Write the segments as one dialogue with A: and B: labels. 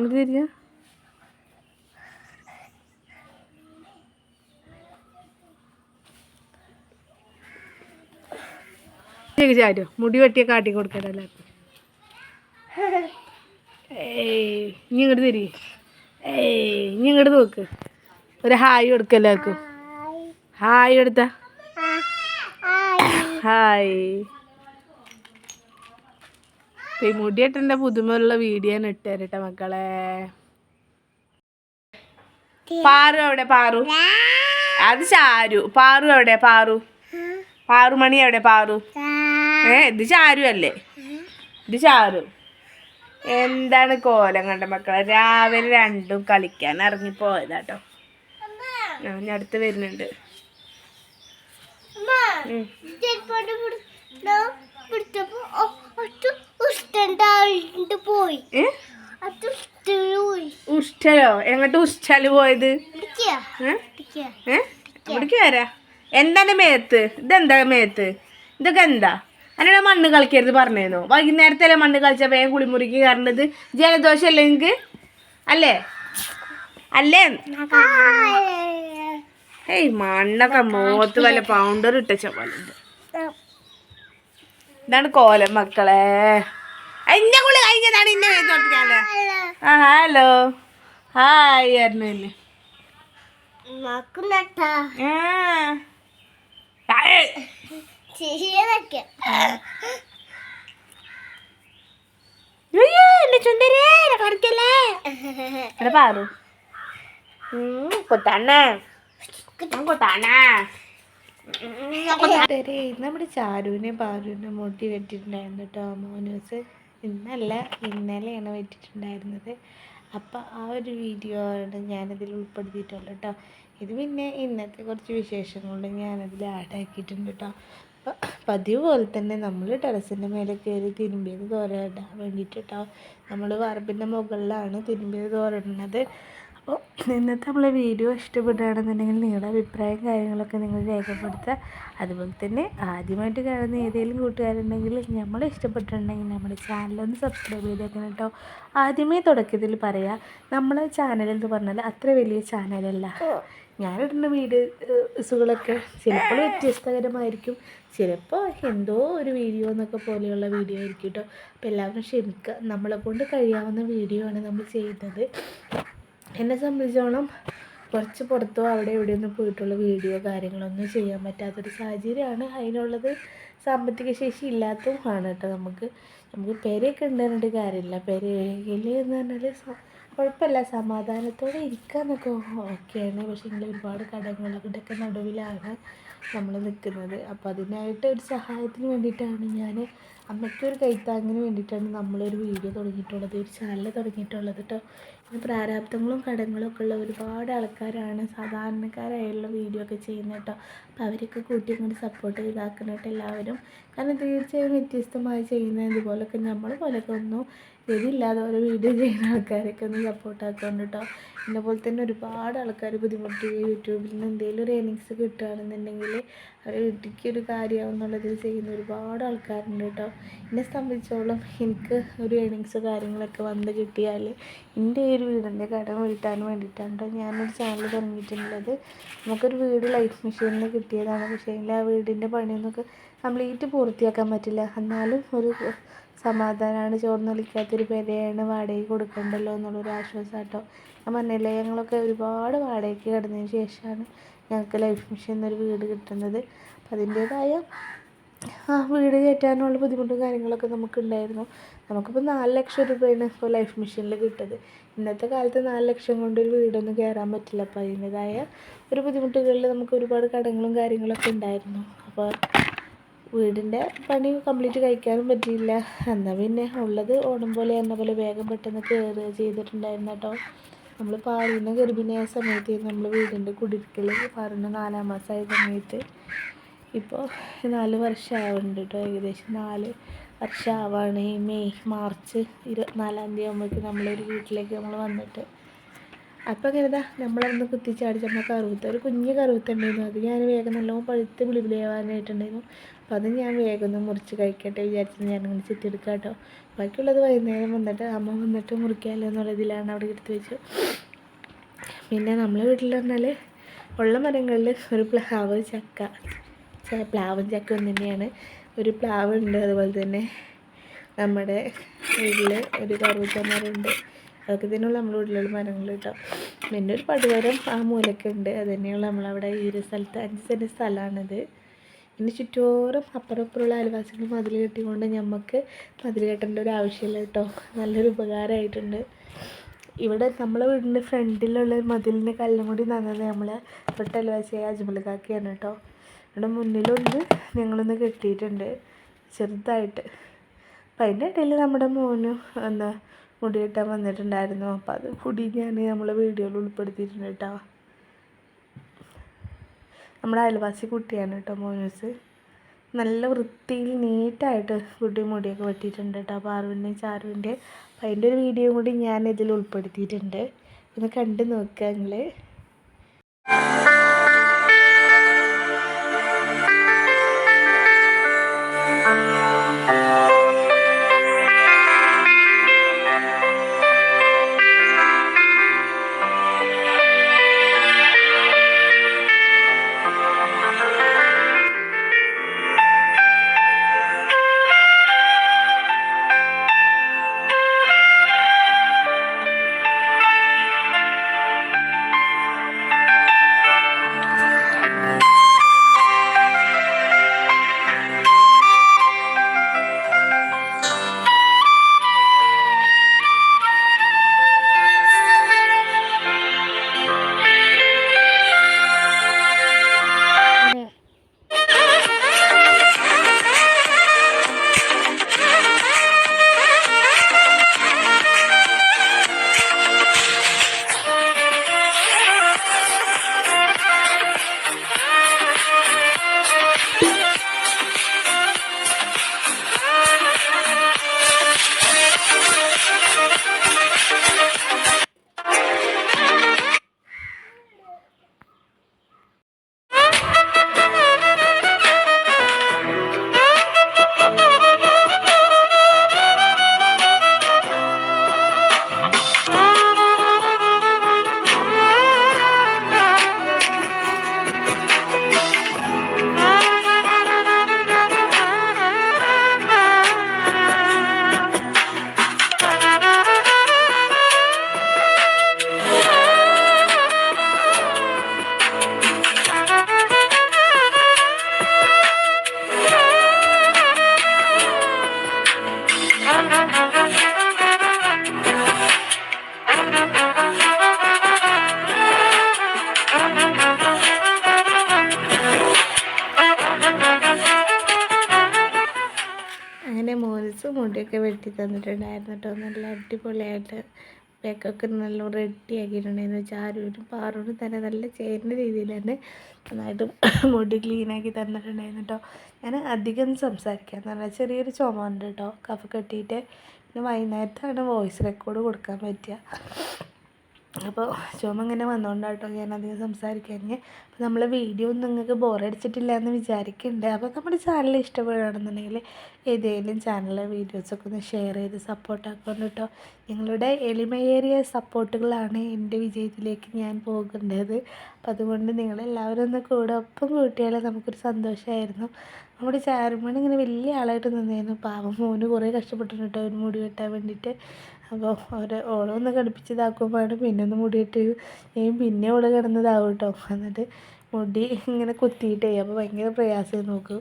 A: അങ്ങോട്ട് തിരിഞ്ഞ ചാരോ മുടി വെട്ടിയ കാട്ടി കൊടുക്കട്ടെ എല്ലാവർക്കും. ഇനി ഇങ്ങോട്ട് തിരി. ഏയ് ഇനി ഇങ്ങോട്ട് നോക്ക്. ഒരു ഹായ് കൊടുക്ക എല്ലാവർക്കും. ഹായ്. എടുത്ത. ഹായ്. ഈ മുടിയേട്ടന്റെ പുതുമയുള്ള വീഡിയോ ആണ് ഇട്ടുതരട്ടെ മക്കളെ. പാറു എവിടെ? പാറു. അത് ചാരു. പാറു എവിടെ? പാറു. പാറു മണി എവിടെ? പാറു. ഏ ഇത് ചാരു അല്ലേ? ഇത് ചാരു. എന്താണ് കോലം കണ്ട മക്കളെ? രാവിലെ രണ്ടും കളിക്കാൻ ഇറങ്ങി പോയതാട്ടോ ഞാൻ അടുത്ത് വരുന്നുണ്ട്. ഉം.
B: പോയി.
A: ഉഷ്ടലോ? എങ്ങോട്ട് ഉഷ്ടൽ പോയത്? ഇവിടേക്ക് വരാ. എന്താണ് മേത്ത്? ഇതെന്താ മേത്ത്? ഇതൊക്കെ എന്താ? അതിനോട് മണ്ണ് കളിക്കരുത് പറഞ്ഞേന്നോ വൈകുന്നേരത്തല്ലേ മണ്ണ് കളിച്ച വേഗം കുളിമുറിക്ക് കയറേണ്ടത്? ജലദോഷം അല്ലെങ്കിൽ അല്ലേ? അല്ലേ? ഏയ് മണ്ണൊക്കെ മോത്ത് വല്ല പൗണ്ടർ ഇട്ടച്ച പോലെ ഉണ്ട് ഇതാണ് കോലം മക്കളെ. എന്നെ കൂടെ കഴിഞ്ഞതാണ് ഇന്നെ വേദോട്ടിക്കാല്ലേ ആ ഹലോ. ഹായ് ആയിരുന്നില്ലേ
B: മക്കുനട്ടാ.
A: ആ. ഹായ്.
B: ശരിയൊക്കെ
A: അയ്യോ എന്റെ ചുണ്ടരേ കടിക്കല്ലേ എടാ പാറു. കൊത്താണേ കൊത്താണേ നമ്മുടെ ചാരുവിനെ പാരുവിനെ മുടി വെട്ടിയിട്ടുണ്ടായിരുന്നു കേട്ടോ മോനൂസ്. ഇന്നല്ല ഇന്നലെയാണ് വെട്ടിയിട്ടുണ്ടായിരുന്നത് അപ്പോൾ ആ ഒരു വീഡിയോ ആണ് ഞാനതിൽ ഉൾപ്പെടുത്തിയിട്ടുള്ളത് കേട്ടോ ഇത് പിന്നെ ഇന്നത്തെ കുറച്ച് വിശേഷങ്ങളുണ്ട് ഞാനതിൽ ആഡ് ആക്കിയിട്ടുണ്ട് കേട്ടോ അപ്പോൾ പതിവ് പോലെ തന്നെ നമ്മൾ ടെറസിന്റെ മേലെ കയറി തിരുമ്പിയത് തോരയിടാൻ വേണ്ടിയിട്ട് കേട്ടോ നമ്മൾ വറപ്പിന്റെ മുകളിലാണ് തിരുമ്പിയത് തോരയിടുന്നത് അപ്പോൾ ഇന്നത്തെ നമ്മളെ വീഡിയോ ഇഷ്ടപ്പെടുകയാണെന്നുണ്ടെങ്കിൽ നിങ്ങളുടെ അഭിപ്രായം കാര്യങ്ങളൊക്കെ നിങ്ങൾ രേഖപ്പെടുത്തുക. അതുപോലെ തന്നെ ആദ്യമായിട്ട് കാണുന്ന ഏതെങ്കിലും കൂട്ടുകാരുണ്ടെങ്കിൽ നമ്മൾ ഇഷ്ടപ്പെട്ടിട്ടുണ്ടെങ്കിൽ നമ്മുടെ ചാനലൊന്ന് സബ്സ്ക്രൈബ് ചെയ്തേക്കണം കേട്ടോ. ആദ്യമേ തുടക്കത്തിൽ പറയാം നമ്മളെ ചാനൽ എന്ന് പറഞ്ഞാൽ അത്ര വലിയ ചാനലല്ല ഞാനിടുന്ന വീഡിയോസുകളൊക്കെ ചിലപ്പോൾ വ്യത്യസ്തകരമായിരിക്കും. ചിലപ്പോൾ എന്തോ ഒരു വീഡിയോ എന്നൊക്കെ പോലെയുള്ള വീഡിയോ ആയിരിക്കും കേട്ടോ. അപ്പോൾ എല്ലാവരും ക്ഷമിക്കുക. നമ്മളെ കൊണ്ട് കഴിയാവുന്ന വീഡിയോ ആണ് നമ്മൾ ചെയ്യുന്നത്. എന്നെ സംബന്ധിച്ചോളം കുറച്ച് പുറത്തോ അവിടെ എവിടെയൊന്നും പോയിട്ടുള്ള വീഡിയോ കാര്യങ്ങളൊന്നും ചെയ്യാൻ പറ്റാത്തൊരു സാഹചര്യമാണ്. അതിനുള്ളത് സാമ്പത്തിക ശേഷി ഇല്ലാത്തതുമാണ് കേട്ടോ നമുക്ക്. നമുക്ക് പെരയൊക്കെ ഉണ്ടായിട്ട് കാര്യമില്ല. പെരയിൽ എന്ന് പറഞ്ഞാൽ കുഴപ്പമില്ല. സമാധാനത്തോടെ ഇരിക്കാന്നൊക്കെ ഓക്കെയാണ് പക്ഷേ എങ്കിൽ ഒരുപാട് കടങ്ങളുടെയൊക്കെ നടുവിലാണ് നമ്മൾ നിൽക്കുന്നത് അപ്പോൾ അതിനായിട്ട് ഒരു സഹായത്തിന് വേണ്ടിയിട്ടാണ് ഞാൻ അമ്മയ്ക്കൊരു കൈത്താങ്ങിന് വേണ്ടിയിട്ടാണ് നമ്മളൊരു വീഡിയോ തുടങ്ങിയിട്ടുള്ളത്. ഒരു ചാനൽ തുടങ്ങിയിട്ടുള്ളത് കേട്ടോ. പ്രാരാബ്ദങ്ങളും കടങ്ങളും ഒക്കെ ഉള്ള ഒരുപാട് ആൾക്കാരാണ് സാധാരണക്കാരായുള്ള വീഡിയോ ഒക്കെ ചെയ്യുന്നത് കേട്ടോ. അപ്പോൾ അവരൊക്കെ കൂട്ടി കൊണ്ട് സപ്പോർട്ട് ചെയ്താക്കണം കേട്ടോ എല്ലാവരും. കാരണം തീർച്ചയായും വ്യത്യസ്തമായി ചെയ്യുന്ന ഇതുപോലൊക്കെ നമ്മൾ പോലൊക്കെ ഒന്നും ഇതില്ലാതെ ഓരോ വീഡിയോ ചെയ്യുന്ന ആൾക്കാരൊക്കെ ഒന്ന് സപ്പോർട്ട് ആക്കുന്നുണ്ട് കേട്ടോ എന്നെ പോലെ തന്നെ ഒരുപാട് ആൾക്കാർ ബുദ്ധിമുട്ടി യൂട്യൂബിൽ നിന്ന് എന്തെങ്കിലും ഒരു ഏണിങ്സ് കിട്ടുകയാണെന്നുണ്ടെങ്കിൽ അവർ വീട്ടിലേക്ക് ഒരു കാര്യമാവുന്നുള്ളതിൽ ചെയ്യുന്ന ഒരുപാട് ആൾക്കാരുണ്ട് കേട്ടോ എന്നെ സംബന്ധിച്ചോളം എനിക്ക് ഒരു ഏണിങ്സ് കാര്യങ്ങളൊക്കെ വന്ന് കിട്ടിയാൽ എന്റെ ഈ ഒരു വീടിന്റെ കടം വീട്ടാൻ വേണ്ടിയിട്ടാണ് കേട്ടോ ഞാനൊരു ചാനൽ തുടങ്ങിയിട്ടുള്ളത്. നമുക്കൊരു വീട് ലൈഫ് മെഷീനിൽ കിട്ടിയതാണ്. പക്ഷേ എങ്കിൽ ആ വീടിന്റെ പണിയൊന്നൊക്കെ കംപ്ലീറ്റ് പൂർത്തിയാക്കാൻ പറ്റില്ല. എന്നാലും ഒരു സമാധാനമാണ് ചോർന്നൊലിക്കാത്തൊരു പെരയാണ് വാടകയ്ക്ക് കൊടുക്കണ്ടല്ലോ എന്നുള്ളൊരു ആശ്വാസം ഞാൻ പറഞ്ഞില്ലേ ഞങ്ങളൊക്കെ ഒരുപാട് വാടകയ്ക്ക് കിടന്നതിന് ശേഷമാണ് ഞങ്ങൾക്ക് ലൈഫ് മിഷൻ എന്നൊരു വീട് കിട്ടുന്നത്. അപ്പം അതിന്റേതായ ആ വീട് കയറ്റാനുള്ള ബുദ്ധിമുട്ടും കാര്യങ്ങളൊക്കെ നമുക്കുണ്ടായിരുന്നു. നമുക്കിപ്പോൾ നാല് ലക്ഷം രൂപയാണ് ഇപ്പോൾ ലൈഫ് മിഷനിൽ കിട്ടത് ഇന്നത്തെ കാലത്ത് നാല് ലക്ഷം കൊണ്ട് ഒരു വീടൊന്നും കയറാൻ പറ്റില്ല. അപ്പോൾ അതിന്റേതായ ഒരു ബുദ്ധിമുട്ടുകളിൽ നമുക്ക് ഒരുപാട് കടങ്ങളും കാര്യങ്ങളൊക്കെ ഉണ്ടായിരുന്നു. അപ്പോൾ വീടിന്റെ പണി കംപ്ലീറ്റ് കഴിക്കാനും പറ്റിയില്ല. എന്നാൽ പിന്നെ ഉള്ളത് ഓടും പോലെ എന്ന പോലെ വേഗം പെട്ടെന്ന് കയറുക ചെയ്തിട്ടുണ്ടായിരുന്നു കേട്ടോ. നമ്മൾ പാറുന്ന ഗർഭിണിയായ സമയത്ത് നമ്മൾ വീടിന്റെ കുടിരിക്കൽ പാറുന്ന നാലാം മാസമായ സമയത്ത് ഇപ്പോൾ നാല് വർഷമാവുന്നുണ്ട് കേട്ടോ. ഏകദേശം നാല് വർഷമാവാണ് ഈ മെയ് മാർച്ച് ഇരുപത്തിനാലാം തീയതി ആകുമ്പോഴേക്കും നമ്മളൊരു വീട്ടിലേക്ക് നമ്മൾ വന്നിട്ട് അപ്പോൾ കരുതാ നമ്മളൊന്ന് കുത്തിച്ചാടിച്ച് നമ്മൾ കറുത്ത ഒരു കുഞ്ഞ് കറുത്തുണ്ടായിരുന്നു അത് ഞാൻ വേഗം നല്ലോണം പഴുത്ത് വിളിവിളിയാവാനായിട്ടുണ്ടായിരുന്നു. അപ്പോൾ അത് ഞാൻ വേഗം ഒന്ന് മുറിച്ച് കഴിക്കട്ടെ വിചാരിച്ചത് ഞാനിങ്ങനെ ചെത്തിയെടുക്കാം കേട്ടോ ബാക്കിയുള്ളത് വൈകുന്നേരം വന്നിട്ട് അമ്മ വന്നിട്ട് മുറിക്കാമല്ലോ എന്നുള്ളതിലാണ് അവിടെ എടുത്ത് വെച്ചു പിന്നെ നമ്മളെ വീട്ടിൽ പറഞ്ഞാൽ ഉള്ള മരങ്ങളിൽ ഒരു പ്ലാവ് ചക്ക പ്ലാവും ചക്ക ഒന്ന് തന്നെയാണ്. ഒരു പ്ലാവ് ഉണ്ട് അതുപോലെ തന്നെ നമ്മുടെ വീട്ടിൽ ഒരു കറുത്തമരമുണ്ട് അതൊക്കെ തന്നെയുള്ള നമ്മുടെ വീട്ടിലുള്ള മരങ്ങൾ കേട്ടോ പിന്നെ ഒരു പടുവരം ആ മൂലൊക്കെ ഉണ്ട് അത് തന്നെയുള്ള നമ്മളവിടെ ഈ ഒരു സ്ഥലത്ത് അഞ്ച് സെന്റ് സ്ഥലമാണിത് പിന്നെ ചുറ്റോറും അപ്പുറം ഇപ്പുറമുള്ള അയൽവാസികൾ മതിൽ കെട്ടിക്കൊണ്ട് നമുക്ക് മതിൽ കെട്ടേണ്ട ഒരു ആവശ്യമില്ല കേട്ടോ നല്ലൊരു ഉപകാരമായിട്ടുണ്ട് ഇവിടെ നമ്മളെ വീടിന്റെ ഫ്രണ്ടിലുള്ള മതിലിന്റെ കല്ലും കൂടി നന്നത് നമ്മളെ തൊട്ട് അയൽവാസിയായ അജ്മൽക്കാക്കിയാണ് കേട്ടോ ഇവിടെ മുന്നിലൊന്ന് ഞങ്ങളൊന്ന് കെട്ടിയിട്ടുണ്ട്. ചെറുതായിട്ട്. അപ്പം അതിന്റെ ഇടയിൽ നമ്മുടെ മോനും എന്താ മുടി കെട്ടാൻ വന്നിട്ടുണ്ടായിരുന്നു. അപ്പോൾ അത് കൂടി ഞാൻ നമ്മളെ വീഡിയോയിൽ ഉൾപ്പെടുത്തിയിട്ടുണ്ട് കേട്ടോ. നമ്മുടെ അയൽവാസി കുട്ടിയാണ് കേട്ടോ മോനൂസ്. നല്ല വൃത്തിയിൽ നീറ്റായിട്ട് കുട്ടി മുടിയൊക്കെ വെട്ടിയിട്ടുണ്ട് കേട്ടോ. പാറുവിന്റെയും ചാറുവിന്റെ അപ്പം അതിന്റെ ഒരു വീഡിയോ കൂടി ഞാൻ ഇതിൽ ഉൾപ്പെടുത്തിയിട്ടുണ്ട്. ഒന്ന് കണ്ടു നോക്കുക നിങ്ങൾ വെട്ടി തന്നിട്ടുണ്ടായിരുന്നു കേട്ടോ. നല്ല അടിപൊളിയായിട്ട് ബാക്കൊക്കെ നല്ല റെഡി ആക്കിയിട്ടുണ്ടായിരുന്നു ചാരുവിനും പാറുവിനും തന്നെ നല്ല ചേരുന്ന രീതിയിൽ തന്നെ നന്നായിട്ട് മുടി ക്ലീനാക്കി തന്നിട്ടുണ്ടായിരുന്നു കേട്ടോ. ഞാൻ അധികം സംസാരിക്കാൻ പറഞ്ഞാൽ ചെറിയൊരു ചുമ ഉണ്ട് കേട്ടോ. കഫ കെട്ടിയിട്ട് പിന്നെ വൈകുന്നേരത്താണ് വോയിസ് റെക്കോർഡ് കൊടുക്കാൻ പറ്റുക. അപ്പോൾ ചുമ ഇങ്ങനെ വന്നുകൊണ്ടാട്ടോ ഞാൻ അധികം സംസാരിക്കാൻ അപ്പോൾ നമ്മളെ വീഡിയോ ഒന്നും നിങ്ങൾക്ക് ബോറടിച്ചിട്ടില്ല എന്ന് വിചാരിക്കുന്നുണ്ട് അപ്പോൾ നമ്മുടെ ചാനൽ ഇഷ്ടപ്പെടുകയാണെന്നുണ്ടെങ്കിൽ ഏതെങ്കിലും ചാനലിലെ വീഡിയോസൊക്കെ ഒന്ന് ഷെയർ ചെയ്ത് സപ്പോർട്ടാക്കണം കേട്ടോ നിങ്ങളുടെ എളിമയേറിയ സപ്പോർട്ടുകളാണ് എന്റെ വിജയത്തിലേക്ക് ഞാൻ പോകേണ്ടത് അപ്പോൾ അതുകൊണ്ട് നിങ്ങളെല്ലാവരും ഒന്ന് കൂടെ ഒപ്പം കൂട്ടിയാൽ നമുക്കൊരു സന്തോഷമായിരുന്നു നമ്മുടെ ചാരുമണി ഇങ്ങനെ വലിയ ആളായിട്ട് നിന്നായിരുന്നു പാവം മോന് കുറേ കഷ്ടപ്പെട്ടിട്ടുണ്ട് കേട്ടോ. മുടി വെട്ടാൻ വേണ്ടിയിട്ട്. അപ്പോൾ അവരെ ഓളെ ഒന്ന് കടുപ്പിച്ചതാക്കുമ്പോഴാണ് പിന്നെ ഒന്ന് മുടിയിട്ട് ഞാൻ പിന്നെ ഓൾ കിടന്നതാവും കേട്ടോ. എന്നിട്ട് മുടി ഇങ്ങനെ കുത്തിയിട്ടേ. അപ്പോൾ ഭയങ്കര പ്രയാസം നോക്ക്.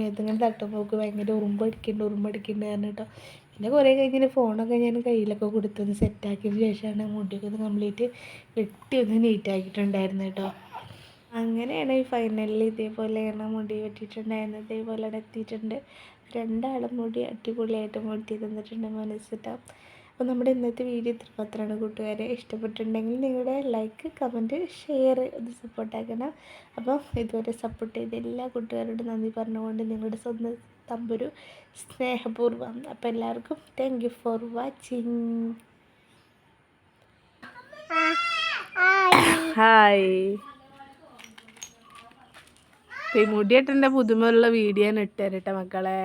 A: മേത്തിങ്ങനെ തട്ടുമ്പോൾ നോക്ക് ഭയങ്കര ഉറുമ്പടിക്കുന്നുണ്ട് ഉറുമ്പടിക്കുന്നുണ്ട് കാരണം കേട്ടോ പിന്നെ കുറേ കഴിഞ്ഞിട്ട് ഫോണൊക്കെ ഞാൻ കയ്യിലൊക്കെ കൊടുത്തൊന്ന് സെറ്റാക്കിയതിന് ശേഷമാണ് മുടിയൊക്കെ ഒന്ന് കംപ്ലീറ്റ് വെട്ടി ഒന്ന് നീറ്റാക്കിയിട്ടുണ്ടായിരുന്നു കേട്ടോ. അങ്ങനെയാണ് ഈ ഫൈനലിൽ ഇതേപോലെയാണ് മുടി വെട്ടിയിട്ടുണ്ടായിരുന്നത് ഇതേപോലെ എത്തിയിട്ടുണ്ട്. രണ്ടാളും മുടി അടിപൊളിയായിട്ട് മുടി തന്നിട്ടുണ്ട് മനസ്സിട്ടാം അപ്പോൾ നമ്മുടെ ഇന്നത്തെ വീഡിയോ ഇത്ര മാത്രമാണ് കൂട്ടുകാരെ. ഇഷ്ടപ്പെട്ടിട്ടുണ്ടെങ്കിൽ നിങ്ങളുടെ ലൈക്ക് കമന്റ് ഷെയർ ഇത് സപ്പോർട്ടാക്കണം അപ്പോൾ ഇതുവരെ സപ്പോർട്ട് ചെയ്ത എല്ലാ കൂട്ടുകാരോടും നന്ദി പറഞ്ഞുകൊണ്ട് നിങ്ങളുടെ സ്വന്തം തമ്പൊരു സ്നേഹപൂർവം. അപ്പോൾ എല്ലാവർക്കും thank you for watching hi മുടിയേട്ടന്റെ പുതുമയുള്ള വീഡിയോ ഇട്ടുതരട്ടെ മക്കളെ.